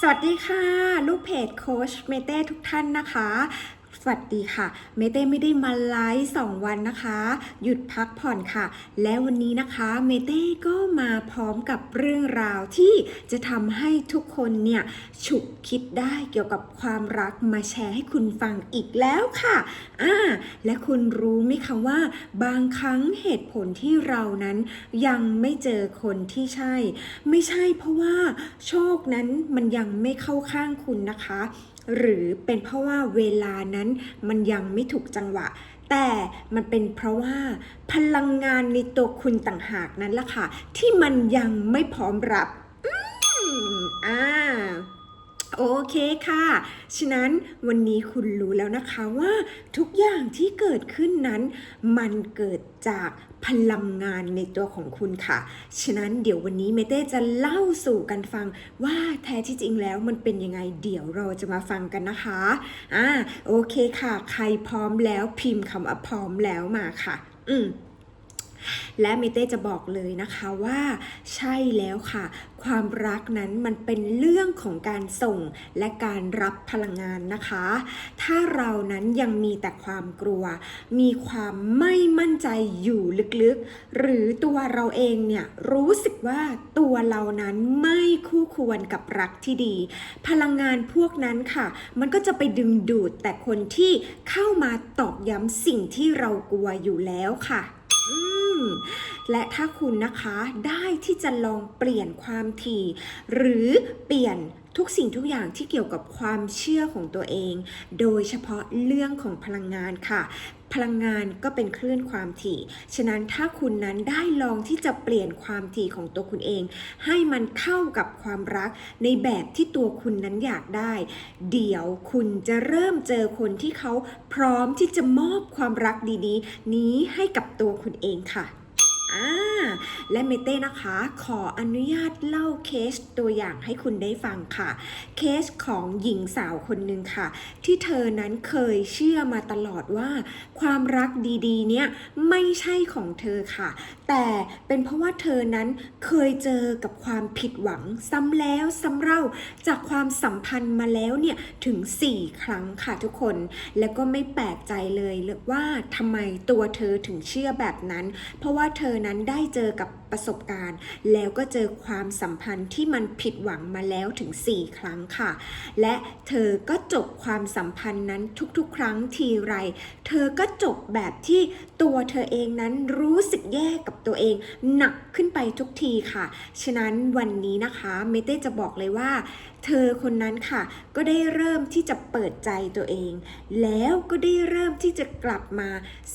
สวัสดีค่ะ ลูกเพจโค้ชเมเต้ทุกท่านนะคะ สวัสดีค่ะ เมเต้ไม่ได้มาไลฟ์สองวันนะคะ หยุดพักผ่อนค่ะ แล้ววันนี้นะคะ เมเต้ก็มาพร้อมกับเรื่องราวที่จะทำให้ทุกคนเนี่ยฉุกคิดได้เกี่ยวกับความรักมาแชร์ให้คุณฟังอีกแล้วค่ะอ่าและคุณรู้ไหมคะว่า บางครั้งเหตุผลที่เรานั้นยังไม่เจอคนที่ใช่ ไม่ใช่เพราะว่าโชคนั้นมันยังไม่เข้าข้างคุณนะคะ หรือเป็นเพราะว่าเวลานั้นมันยังไม่ถูกจังหวะ แต่มันเป็นเพราะว่าพลังงานในตัวคุณต่างหากนั้นล่ะค่ะ ที่มันยังไม่พร้อมรับ อืมอ่า โอเคค่ะ ฉะนั้นวันนี้คุณรู้แล้วนะคะว่าทุกอย่างที่เกิดขึ้นนั้น มันเกิดจากพลังงานในตัวของคุณค่ะ ฉะนั้นเดี๋ยววันนี้เมเต้จะเล่าสู่กันฟังว่าแท้ที่จริงแล้วมันเป็นยังไง เดี๋ยวเราจะมาฟังกันนะคะ อ่า โอเคค่ะ ใครพร้อมแล้วพิมพ์คำว่าพร้อมแล้วมาค่ะ อืม และเมเต้จะบอกเลยนะคะว่าใช่แล้วค่ะ ความรักนั้นมันเป็นเรื่องของการส่งและการรับพลังงานนะคะ ถ้าเรานั้นยังมีแต่ความกลัว มีความไม่มั่นใจอยู่ลึกๆ หรือตัวเราเองเนี่ยรู้สึกว่าตัวเรานั้นไม่คู่ควรกับรักที่ดี พลังงานพวกนั้นค่ะ มันก็จะไปดึงดูดแต่คนที่เข้ามาตอกย้ำสิ่งที่เรากลัวอยู่แล้วค่ะ และถ้าคุณนะคะได้ที่จะลองเปลี่ยนความถี่ หรือเปลี่ยนทุกสิ่งทุกอย่างที่เกี่ยวกับความเชื่อของตัวเอง โดยเฉพาะเรื่องของพลังงานค่ะ พลังงานก็เป็นคลื่นความถี่ ฉะนั้นถ้าคุณนั้นได้ลองที่จะเปลี่ยนความถี่ของตัวคุณเอง ให้มันเข้ากับความรักในแบบที่ตัวคุณนั้นอยากได้ เดี๋ยวคุณจะเริ่มเจอคนที่เขาพร้อมที่จะมอบความรักดีๆ นี้ให้กับตัวคุณเองค่ะ อ่าและเมเต้นะคะ ขออนุญาตเล่าเคสตัวอย่างให้คุณได้ฟังค่ะ เคสของหญิงสาวคนหนึ่งค่ะ ที่เธอนั้นเคยเชื่อมาตลอดว่า ความรักดีๆ เนี่ยไม่ใช่ของเธอค่ะ แต่เป็นเพราะว่าเธอนั้นเคยเจอกับความผิดหวังซ้ำแล้วซ้ำเล่าจากความสัมพันธ์มาแล้วเนี่ยถึง 4 ครั้งค่ะทุกคน แล้วก็ไม่แปลกใจเลยว่าทำไมตัวเธอถึงเชื่อแบบนั้น เพราะว่าเธอนั้นได้เจอกับประสบการณ์ แล้วก็เจอความสัมพันธ์ที่มันผิดหวังมาแล้วถึง 4 ครั้งค่ะ และเธอก็จบความสัมพันธ์นั้นทุกๆ ครั้งทีไร เธอก็จบแบบที่ตัวเธอเองนั้นรู้สึกแย่กับตัวเอง หนักขึ้นไปทุกทีค่ะ ฉะนั้นวันนี้นะคะเมเต้จะบอกเลยว่า เธอคนนั้นค่ะ ก็ได้เริ่มที่จะเปิดใจตัวเอง แล้วก็ได้เริ่มที่จะกลับมา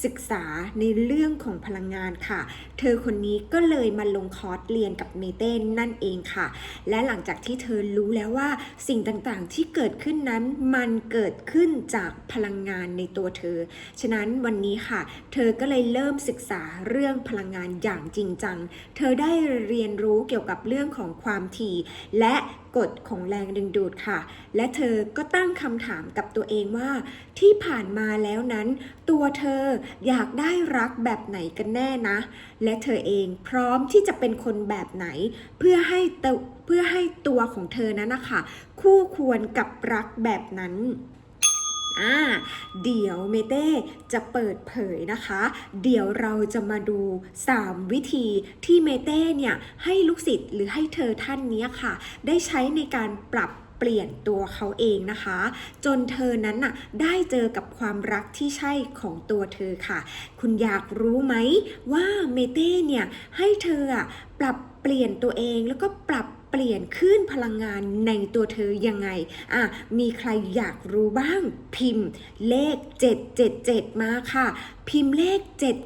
ศึกษาในเรื่องของพลังงานค่ะ เธอคนนี้ก็เลยมาลงคอร์สเรียนกับเมเต้นั่นเองค่ะ และหลังจากที่เธอรู้แล้วว่าสิ่งต่างๆ ที่เกิดขึ้นนั้นมันเกิดขึ้นจากพลังงานในตัวเธอ ฉะนั้นวันนี้ค่ะ เธอก็เลยเริ่มศึกษาเรื่องพลังงานอย่างจริงจัง เธอได้เรียนรู้เกี่ยวกับเรื่องของความถี่ และ กฎของแรงดึงดูดค่ะ และเธอก็ตั้งคำถามกับตัวเองว่า ที่ผ่านมาแล้วนั้น ตัวเธออยากได้รักแบบไหนกันแน่นะ และเธอเองพร้อมที่จะเป็นคนแบบไหน เพื่อให้เพื่อให้ตัวของเธอนั้นนะคะ คู่ควรกับรักแบบนั้น อ่าเดี๋ยวเมเต้จะเปิดเผยนะคะ เดี๋ยวเราจะมาดู 3 วิธีที่เมเต้เนี่ยให้ลูกศิษย์หรือให้เธอท่านนี้ค่ะ ได้ใช้ในการปรับเปลี่ยนตัวเขาเองนะคะ จนเธอนั้นน่ะได้เจอกับความรักที่ใช่ของตัวเธอค่ะ คุณอยากรู้ไหมว่าเมเต้เนี่ยให้เธออะปรับเปลี่ยนตัวเองแล้วก็ปรับ เปลี่ยนขึ้นพลังงานในตัวเธอยังไงอะมีใครอยากรู้บ้างพิมพ์เลข 777 มาค่ะ พิมพ์เลข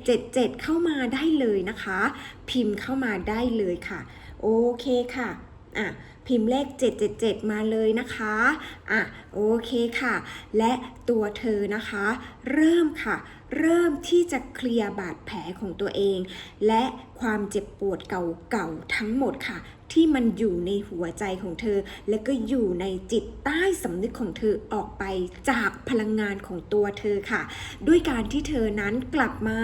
777 เข้ามาได้เลยนะคะ พิมพ์เข้ามาได้เลยค่ะ โอเคค่ะอะพิมพ์เลข 777 มาเลยนะคะ อะ โอเคค่ะ และตัวเธอนะคะ เริ่มค่ะ เริ่มที่จะเคลียร์บาดแผลของตัวเอง และความเจ็บปวดเก่าๆทั้งหมดค่ะ ที่มันอยู่ในหัวใจของเธอ และก็อยู่ในจิตใต้สำนึกของเธอออกไปจากพลังงานของตัวเธอค่ะ ด้วยการที่เธอนั้นกลับมา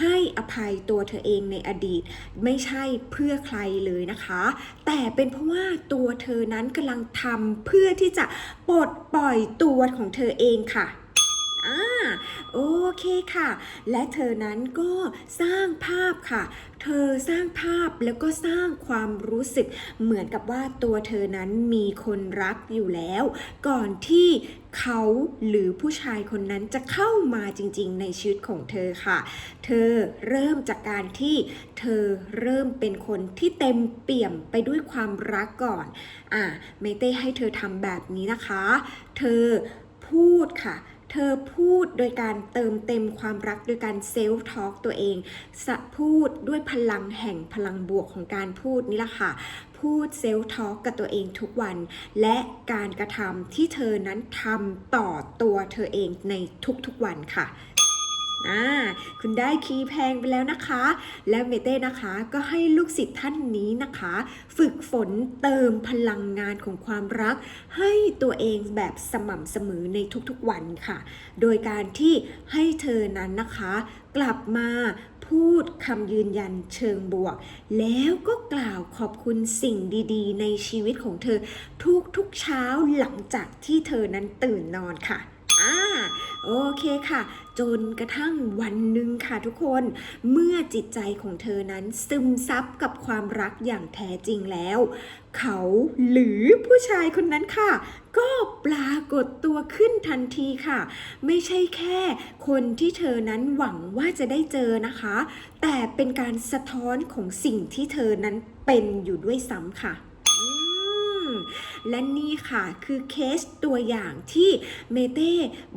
ให้อภัยตัวเธอเองในอดีต ไม่ใช่เพื่อใครเลยนะคะ แต่เป็นเพราะว่าตัวเธอนั้นกำลังทำเพื่อที่จะปลดปล่อยตัวของเธอเองค่ะ โอเคค่ะ และเธอนั้นก็สร้างภาพค่ะ เธอสร้างภาพแล้วก็สร้างความรู้สึก เหมือนกับว่าตัวเธอนั้นมีคนรักอยู่แล้ว ก่อนที่เขาหรือผู้ชายคนนั้นจะเข้ามาจริงๆ ในชีวิตของเธอค่ะ เธอเริ่มจากการที่เธอเริ่มเป็นคนที่เต็มเปี่ยมไปด้วยความรักก่อน อ่าเมเต้ให้เธอทำแบบนี้นะคะ เธอพูดค่ะ เธอพูดโดยการเติมเต็มความรักโดยการเซลฟ์ทอล์กตัวเองสะพูดด้วยพลังแห่งพลังบวกของการพูดนี่แหละค่ะ พูดเซลฟ์ทอล์กกับตัวเองทุกวัน และการกระทำที่เธอนั้นทำต่อตัวเธอเองในทุกๆวันค่ะ อ่าคุณได้คีย์แพงไปแล้วนะคะ และเมเต้นะคะก็ให้ลูกศิษย์ท่านนี้นะคะ ฝึกฝนเติมพลังงานของความรัก ให้ตัวเองแบบสม่ำเสมอในทุกๆวันค่ะ โดยการที่ให้เธอนั้นนะคะ กลับมาพูดคำยืนยันเชิงบวก แล้วก็กล่าวขอบคุณสิ่งดี ๆ ในชีวิตของเธอ ทุกๆเช้าหลังจากที่เธอนั้นตื่นนอนค่ะ อ่าโอเคค่ะ จนกระทั่งวันหนึ่งค่ะทุกคน เมื่อจิตใจของเธอนั้นซึมซับกับความรักอย่างแท้จริงแล้ว เขาหรือผู้ชายคนนั้นค่ะ ก็ปรากฏตัวขึ้นทันทีค่ะ ไม่ใช่แค่คนที่เธอนั้นหวังว่าจะได้เจอนะคะ แต่เป็นการสะท้อนของสิ่งที่เธอนั้นเป็นอยู่ด้วยซ้ำค่ะ และนี่ค่ะคือเคสตัวอย่างที่เมเต้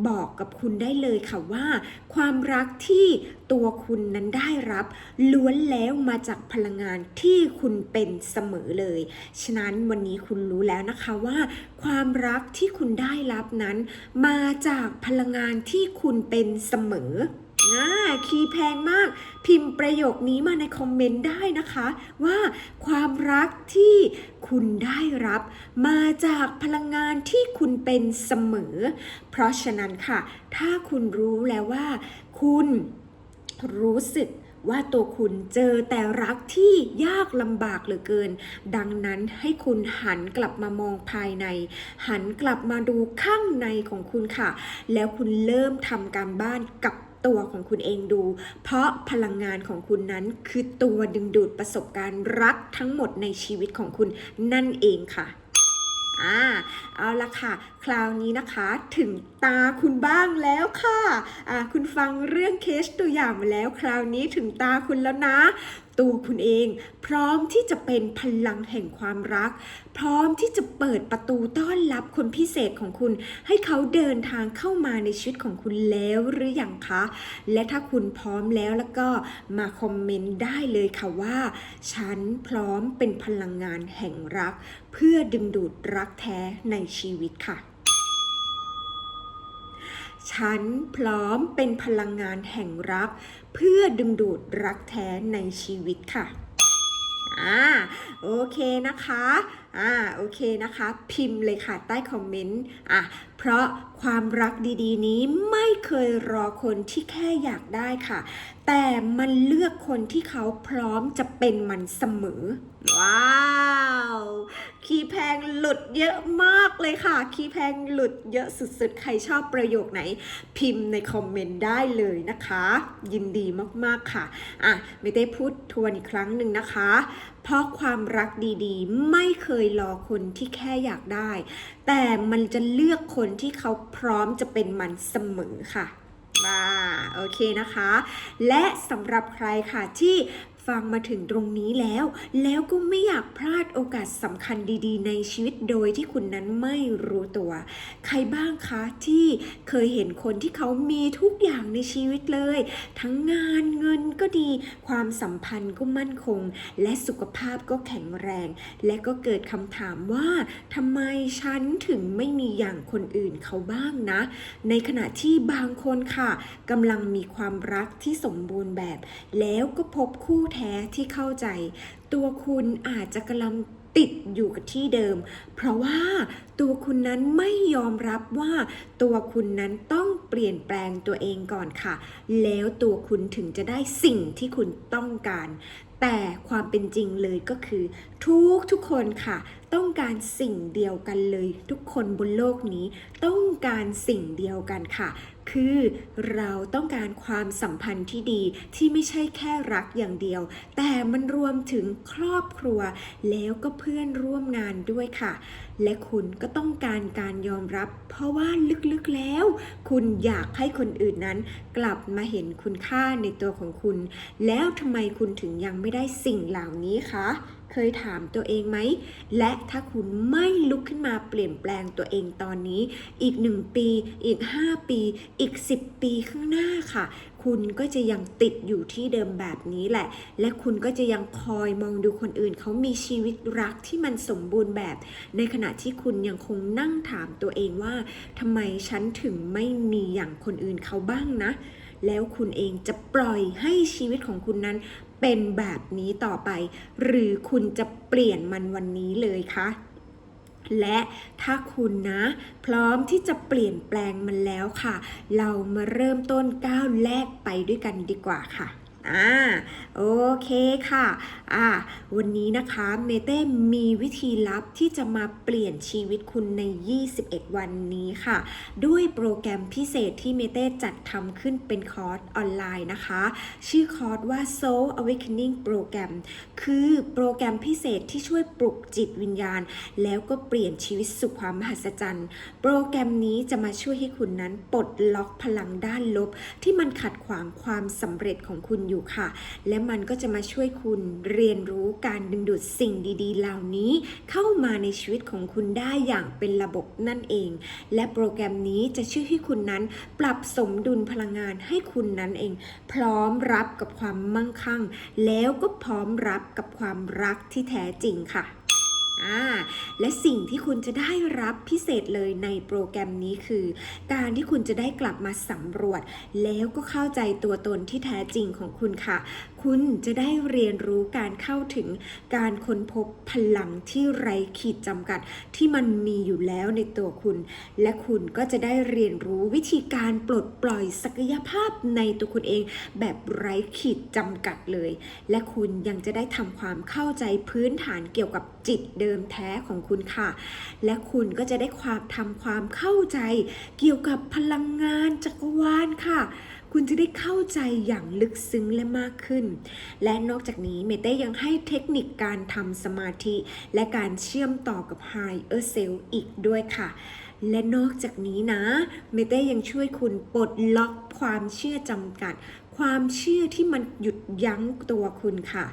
บอกกับคุณได้เลยค่ะว่า ความรักที่ตัวคุณนั้นได้รับ ล้วนแล้วมาจากพลังงานที่คุณเป็นเสมอเลย ฉะนั้นวันนี้คุณรู้แล้วนะคะว่า ความรักที่คุณได้รับนั้น มาจากพลังงานที่คุณเป็นเสมอ อ่าคีย์แพงมาก พิมพ์ประโยคนี้มาในคอมเมนต์ได้นะคะ ว่าความรักที่คุณได้รับ มาจากพลังงานที่คุณเป็นเสมอ เพราะฉะนั้นค่ะ ถ้าคุณรู้แล้วว่า คุณรู้สึกว่าตัวคุณเจอแต่รักที่ยากลำบากเหลือเกิน ดังนั้นให้คุณหันกลับมามองภายใน หันกลับมาดูข้างในของคุณค่ะ แล้วคุณเริ่มทำการบ้านกับ ตัวของคุณเองดู เพราะพลังงานของคุณนั้นคือตัวดึงดูดประสบการณ์รักทั้งหมดในชีวิตของคุณนั่นเองค่ะอ่าเอาละค่ะ คราวนี้นะคะถึงตาคุณบ้างแล้วค่ะอ่าคุณฟังเรื่องเคสตัวอย่างมาแล้ว คราวนี้ถึงตาคุณแล้วนะ ตัวคุณเอง พร้อมที่จะเป็นพลังแห่งความรัก พร้อมที่จะเปิดประตูต้อนรับคนพิเศษของคุณ ให้เขาเดินทางเข้ามาในชีวิตของคุณแล้วหรือยังคะ และถ้าคุณพร้อมแล้วแล้วก็มาคอมเมนต์ได้เลยค่ะว่า ฉันพร้อมเป็นพลังงานแห่งรัก เพื่อดึงดูดรักแท้ในชีวิตค่ะฉันพร้อมเป็นพลังงานแห่งรัก เพื่อดึงดูดรักแท้ในชีวิตค่ะอ่าโอเคนะคะอ่าโอเคนะคะ พิมพ์เลยค่ะใต้คอมเมนต์อะเพราะความรักดีๆ นี้ไม่เคยรอคนที่แค่อยากได้ค่ะ แต่มันเลือกคนที่เขาพร้อมจะเป็นมันเสมอ ว้าว คีแพงหลุดเยอะมากเลยค่ะ คีแพงหลุดเยอะสุดๆ ใครชอบประโยคไหน พิมพ์ในคอมเมนต์ได้เลยนะคะ ยินดีมากๆค่ะ อะ ไม่ได้พูดทวนอีกครั้งหนึ่งนะคะ เพราะความรักดีๆ ไม่เคยรอคนที่แค่อยากได้ แต่มันจะเลือกคนที่เขาพร้อมจะเป็นมันเสมอค่ะว่าโอเคนะคะ และสำหรับใครค่ะที่ ฟังมาถึงตรงนี้แล้ว แล้วก็ไม่อยากพลาดโอกาสสำคัญดีๆ ในชีวิตโดยที่คุณนั้นไม่รู้ตัว ใครบ้างคะที่เคยเห็นคนที่เขามีทุกอย่างในชีวิตเลย ทั้งงานเงินก็ดี ความสัมพันธ์ก็มั่นคง และสุขภาพก็แข็งแรง และก็เกิดคำถามว่าทำไมฉันถึงไม่มีอย่างคนอื่นเขาบ้างนะ ในขณะที่บางคนค่ะกำลังมีความรักที่สมบูรณ์แบบ แล้วก็พบคู่แท้ที่เข้าใจ ตัวคุณอาจจะกำลังติดอยู่กับที่เดิม เพราะว่าตัวคุณนั้นไม่ยอมรับว่าตัวคุณนั้นต้องเปลี่ยนแปลงตัวเองก่อนค่ะ แล้วตัวคุณถึงจะได้สิ่งที่คุณต้องการ แต่ความเป็นจริงเลยก็คือ ทุกทุกคนค่ะ ต้องการสิ่งเดียวกันเลย ทุกคนบนโลกนี้ต้องการสิ่งเดียวกันค่ะ คือเราต้องการความสัมพันธ์ที่ดีที่ไม่ใช่แค่รักอย่างเดียว แต่มันรวมถึงครอบครัว แล้วก็เพื่อนร่วมงานด้วยค่ะ และคุณก็ต้องการการยอมรับ เพราะว่าลึกๆแล้ว คุณอยากให้คนอื่นนั้น กลับมาเห็นคุณค่าในตัวของคุณ แล้วทำไมคุณถึงยังไม่ได้สิ่งเหล่านี้คะ เคยถามตัวเองไหม และถ้าคุณไม่ลุกขึ้นมาเปลี่ยนแปลงตัวเองตอนนี้ อีกหนึ่งปี อีก 5 ปี อีก 10 ปีข้างหน้าค่ะ คุณก็จะยังติดอยู่ที่เดิมแบบนี้แหละ และคุณก็จะยังคอยมองดูคนอื่น เขามีชีวิตรักที่มันสมบูรณ์แบบ ในขณะที่คุณยังคงนั่งถามตัวเองว่าทำไมฉันถึงไม่มีอย่างคนอื่นเขาบ้างนะแล้วคุณเองจะปล่อยให้ชีวิตของคุณนั้น เป็นแบบนี้ต่อไป หรือคุณจะเปลี่ยนมันวันนี้เลยคะและถ้าคุณนะ พร้อมที่จะเปลี่ยนแปลงมันแล้วค่ะ เรามาเริ่มต้นก้าวแรกไปด้วยกันดีกว่าค่ะ อ่าโอเคค่ะ อ่า วันนี้นะคะเมเต้มีวิธีลับที่จะมาเปลี่ยนชีวิตคุณใน 21 วันนี้ค่ะ ด้วยโปรแกรมพิเศษที่เมเต้จัดทำขึ้นเป็นคอร์สออนไลน์นะคะ ชื่อคอร์สว่า Soul Awakening Program คือโปรแกรมพิเศษที่ช่วยปลุกจิตวิญญาณ แล้วก็เปลี่ยนชีวิตสู่ความมหัศจรรย์ โปรแกรมนี้จะมาช่วยให้คุณนั้นปลดล็อกพลังด้านลบ ที่มันขัดขวางความสำเร็จของคุณอยู่ค่ะ และมันก็จะมาช่วยคุณเรียนรู้การดึงดูดสิ่งดี ๆ เหล่านี้ เข้ามาในชีวิตของคุณได้อย่างเป็นระบบนั่นเอง และโปรแกรมนี้จะช่วยให้คุณนั้น ปรับสมดุลพลังงานให้คุณนั้นเอง พร้อมรับกับความมั่งคั่ง แล้วก็พร้อมรับกับความรักที่แท้จริงค่ะ อ่าและสิ่งที่คุณจะได้รับพิเศษเลยในโปรแกรมนี้คือ การที่คุณจะได้กลับมาสำรวจ แล้วก็เข้าใจตัวตนที่แท้จริงของคุณค่ะคุณจะได้เรียนรู้การเข้าถึงการค้นพบพลังที่ไร้ขีดจำกัดที่มันมีอยู่แล้วในตัวคุณ และคุณก็จะได้เรียนรู้วิธีการปลดปล่อยศักยภาพในตัวคุณเองแบบไร้ขีดจำกัดเลย และคุณยังจะได้ทำความเข้าใจพื้นฐานเกี่ยวกับจิตเดิมแท้ของคุณค่ะ และคุณก็จะได้ความทำความเข้าใจ เกี่ยวกับพลังงานจักรวาลค่ะ คุณจะได้เข้าใจอย่างลึกซึ้งและมากขึ้น และนอกจากนี้เมเต้ยังให้เทคนิคการทำสมาธิ และการเชื่อมต่อกับ Higher Self อีกด้วยค่ะ และนอกจากนี้นะ เมเต้ยังช่วยคุณปลดล็อกความเชื่อจำกัด ความเชื่อที่มันหยุดยั้งตัวคุณค่ะ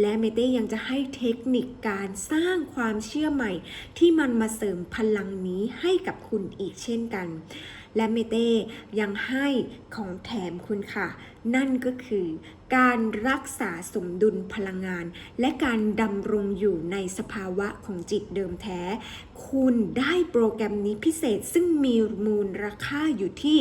และเมเต้ยังจะให้เทคนิคการสร้างความเชื่อใหม่ ที่มันมาเสริมพลังนี้ให้กับคุณอีกเช่นกัน และเมเต้ยังให้ของแถมคุณค่ะ นั่นก็คือการรักษาสมดุลพลังงาน และการดำรงอยู่ในสภาวะของจิตเดิมแท้ คุณได้โปรแกรมนี้พิเศษซึ่งมีมูลราคาอยู่ที่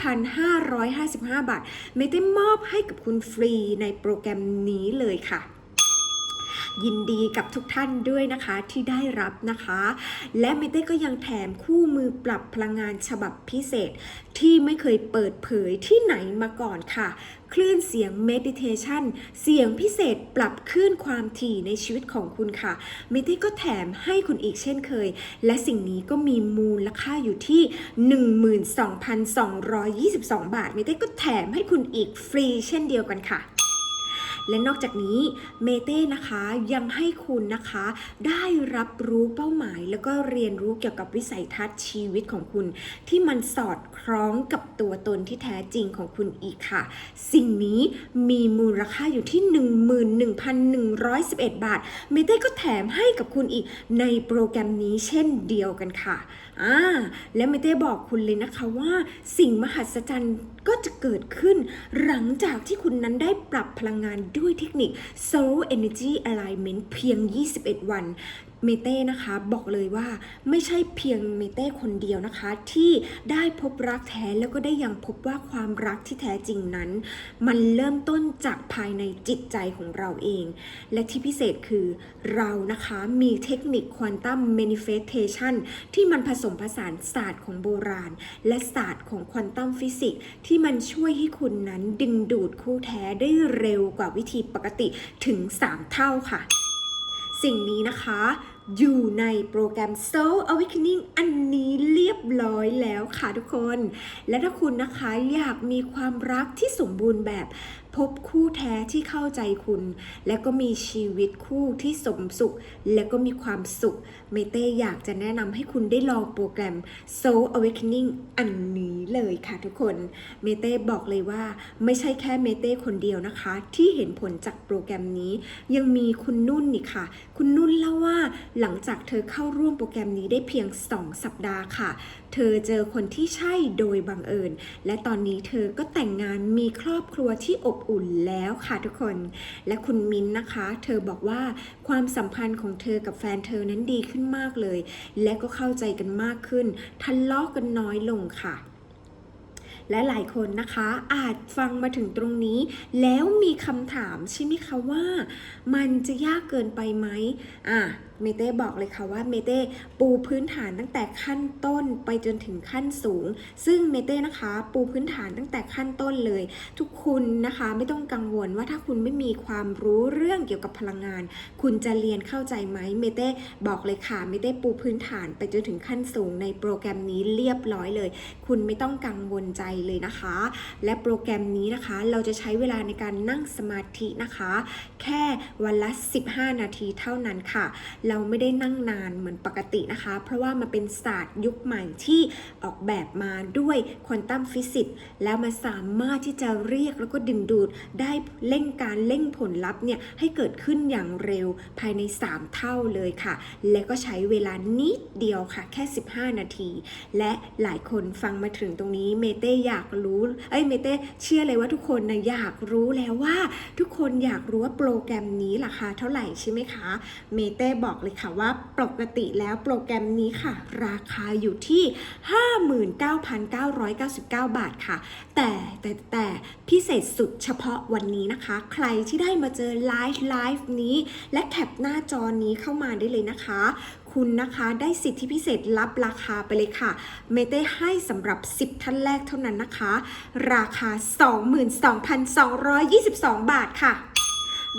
15,555 บาทไม่ได้มอบให้กับคุณฟรีในโปรแกรมนี้เลยค่ะ ยินดีกับทุกท่านด้วยนะคะที่ได้รับนะคะ และเมเต้ก็ยังแถมคู่มือปรับพลังงานฉบับพิเศษ ที่ไม่เคยเปิดเผยที่ไหนมาก่อนค่ะ คลื่นเสียง Meditation เสียงพิเศษปรับคลื่นความถี่ในชีวิตของคุณค่ะ เมเต้ก็แถมให้คุณอีกเช่นเคย และสิ่งนี้ก็มีมูลค่าอยู่ที่ 12,222 บาท เมเต้ก็แถมให้คุณอีกฟรีเช่นเดียวกันค่ะ และนอกจากนี้เมเต้นะคะยังให้คุณนะคะ ได้รับรู้เป้าหมาย แล้วก็เรียนรู้เกี่ยวกับวิสัยทัศน์ชีวิตของคุณ ที่มันสอดคล้องกับตัวตนที่แท้จริงของคุณอีกค่ะ สิ่งนี้มีมูลค่าอยู่ที่ 11,111 บาท เมเต้ก็แถมให้กับคุณอีกในโปรแกรมนี้เช่นเดียวกันค่ะอ่าและเมเต้บอกคุณเลยนะคะว่าสิ่งมหัศจรรย์ก็จะเกิดขึ้นหลังจากที่คุณนั้นได้ปรับพลังงานด้วยเทคนิค Soul Energy Alignment เพียง 21 วัน เมเต้นะคะบอกเลยว่าไม่ใช่เพียงเมเต้คนเดียวนะคะ ที่ได้พบรักแท้แล้วก็ได้ยังพบว่าความรักที่แท้จริงนั้น มันเริ่มต้นจากภายในจิตใจของเราเอง และที่พิเศษคือเรานะคะมีเทคนิคควอนตัม manifestation ที่มันผสมผสานศาสตร์ของโบราณ และศาสตร์ของควอนตัมฟิสิกส์ที่มันช่วยให้คุณนั้นดึงดูดคู่แท้ได้เร็วกว่าวิธีปกติถึง 3 เท่าค่ะ สิ่งนี้นะคะ อยู่ในโปรแกรม Soul Awakening อันนี้เรียบร้อยแล้วค่ะทุกคน และถ้าคุณนะคะอยากมีความรักที่สมบูรณ์แบบพบคู่แท้ที่เข้าใจคุณ และก็มีชีวิตคู่ที่สมสุข และก็มีความสุข เมเต้อยากจะแนะนำให้คุณได้ลองโปรแกรม Soul Awakening อันนี้เลยค่ะทุกคน เมเต้บอกเลยว่าไม่ใช่แค่เมเต้คนเดียวนะคะ ที่เห็นผลจากโปรแกรมนี้ ยังมีคุณนุ่นนี่ค่ะ คุณนุ่นเล่าว่าหลังจากเธอเข้าร่วมโปรแกรมนี้ได้เพียง 2 สัปดาห์ค่ะ เธอเจอคนที่ใช่โดยบังเอิญ และตอนนี้เธอก็แต่งงานมีครอบครัวที่อบอุ่นแล้วค่ะทุกคน และคุณมิ้นนะคะ เธอบอกว่าความสัมพันธ์ของเธอกับแฟนเธอนั้นดีขึ้นมากเลย และก็เข้าใจกันมากขึ้นทะเลาะกันน้อยลงค่ะและหลายคนนะคะอาจฟังมาถึงตรงนี้ แล้วมีคำถามใช่ไหมคะว่า มันจะยากเกินไปไหมอะ เมเต้บอกเลยค่ะว่าเมเต้ปูพื้นฐานตั้งแต่ขั้นต้นไปจนถึงขั้นสูง ซึ่งเมเต้นะคะปูพื้นฐานตั้งแต่ขั้นต้นเลย ทุกคุณนะคะไม่ต้องกังวลว่าถ้าคุณไม่มีความรู้เรื่องเกี่ยวกับพลังงาน คุณจะเรียนเข้าใจไหมเมเต้บอกเลยค่ะเมเต้ปูพื้นฐานไปจนถึงขั้นสูงในโปรแกรมนี้เรียบร้อยเลย คุณไม่ต้องกังวลใจเลยนะคะ และโปรแกรมนี้นะคะ เราจะใช้เวลาในการนั่งสมาธินะคะ แค่วันละ 15 นาทีเท่านั้นค่ะเราไม่ได้นั่งนานเหมือนปกตินะคะ เพราะว่ามันเป็นศาสตร์ยุคใหม่ที่ออกแบบมาด้วยควอนตัมฟิสิกส์แล้วมันสามารถที่จะเรียกแล้วก็ดึงดูดได้เร่งการเร่งผลลัพธ์เนี่ยให้เกิดขึ้นอย่างเร็วภายใน 3 เท่าเลยค่ะ และก็ใช้เวลานิดเดียวค่ะ แค่ 15 นาที และหลายคนฟังมาถึงตรงนี้เมเต้อยากรู้เอ้ยเมเต้เชื่อเลยว่าทุกคนนะอยากรู้แล้วว่า ทุกคนอยากรู้ว่าโปรแกรมนี้ราคาเท่าไหร่ใช่ไหมคะเมเต้บอกอกเลยค่ะว่าปกติแล้วโปรแกรมนี้ค่ะ ราคาอยู่ที่ 59,999 บาทค่ะ แต่แต่แต่พิเศษสุดเฉพาะวันนี้นะคะ ใครที่ได้มาเจอไลฟ์ไลฟ์นี้ และแคปหน้าจอนี้เข้ามาได้เลยนะคะ คุณนะคะได้สิทธิพิเศษรับราคาไปเลยค่ะ เมเต้ให้สำหรับ 10 ท่านแรกเท่านั้นนะคะ ราคา 22,222 บาทค่ะ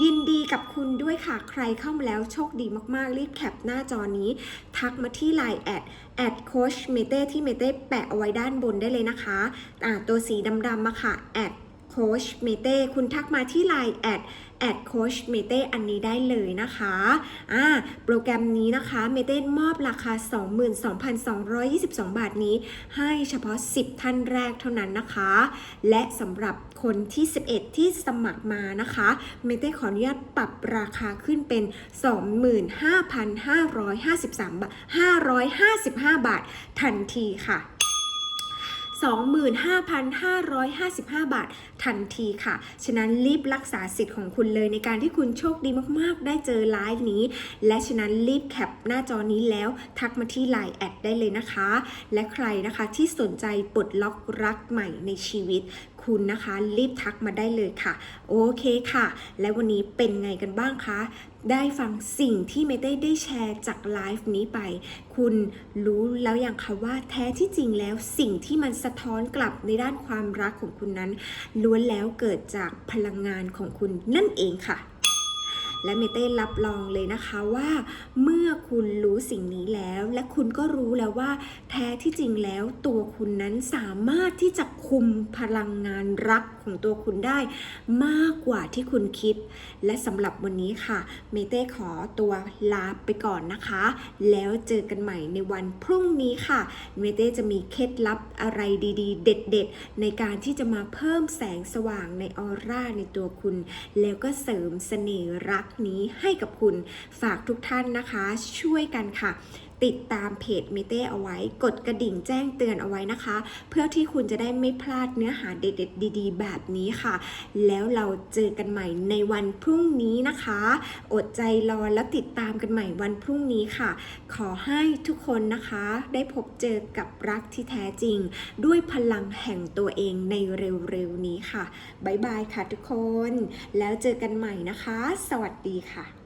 ยินดีกับคุณด้วยค่ะ ใครเข้ามาแล้วโชคดีมากๆ รีบแคปหน้าจอนี้ ทักมาที่ Line แอดแอดโคชเมเต้ที่เมเต้แปะเอาไว้ด้านบนได้เลยนะคะอ่าตัวสีดำๆมาค่ะแอดโคชเมเต้คุณทักมาที่ Line แอดแอดโคชเมเต้อันนี้ได้เลยนะคะอ่าโปรแกรมนี้นะคะเมเต้มอบราคา 22,222 บาทนี้ ให้เฉพาะ 10 ท่านแรกเท่านั้นนะคะ และสำหรับ คนที่ 11 ที่สมัครมานะคะเมเต้ขออนุญาตปรับราคาขึ้นเป็น 25,553 บาท 555 บาททันทีค่ะ 25,555 บาททันทีค่ะ ฉะนั้นรีบรักษาสิทธิ์ของคุณเลยในการที่คุณโชคดีมากๆ ได้เจอไลฟ์นี้ และฉะนั้นรีบแคปหน้าจอนี้แล้วทักมาที่ Line แอดได้เลยนะคะ และใครนะคะที่สนใจปลดล็อกรักใหม่ในชีวิต คุณนะคะ รีบทักมาได้เลยค่ะ โอเคค่ะ และวันนี้เป็นไงกันบ้างคะ ได้ฟังสิ่งที่เมเต้ได้แชร์จากไลฟ์นี้ไป คุณรู้แล้วอย่างคะว่าแท้ที่จริงแล้วสิ่งที่มันสะท้อนกลับในด้านความรักของคุณนั้น ล้วนแล้วเกิดจากพลังงานของคุณนั่นเองค่ะ และเมเต้รับรองเลยนะคะว่า เมื่อคุณรู้สิ่งนี้แล้ว และคุณก็รู้แล้วว่า แท้ที่จริงแล้วตัวคุณนั้นสามารถที่จะคุมพลังงานรักของตัวคุณได้ มากกว่าที่คุณคิด และสำหรับวันนี้ค่ะ เมเต้ขอตัวลาไปก่อนนะคะ แล้วเจอกันใหม่ในวันพรุ่งนี้ค่ะ เมเต้จะมีเคล็ดลับอะไรดีๆ เด็ด ๆ ในการที่จะมาเพิ่มแสงสว่างในออร่าในตัวคุณ แล้วก็เสริมเสน่ห์รักนี้ให้กับคุณฝากทุกท่านนะคะ ช่วยกันค่ะติดตามเพจเมเต้เอาไว้ กดกระดิ่งแจ้งเตือนเอาไว้นะคะ เพื่อที่คุณจะได้ไม่พลาดเนื้อหาเด็ดๆ ดีๆ แบบนี้ค่ะ แล้วเราเจอกันใหม่ในวันพรุ่งนี้นะคะ อดใจรอแล้วติดตามกันใหม่วันพรุ่งนี้ค่ะ ขอให้ทุกคนนะคะ ได้พบเจอกับรักที่แท้จริง ด้วยพลังแห่งตัวเองในเร็วๆนี้ค่ะบ๊ายบายค่ะทุกคน แล้วเจอกันใหม่นะคะ สวัสดีค่ะ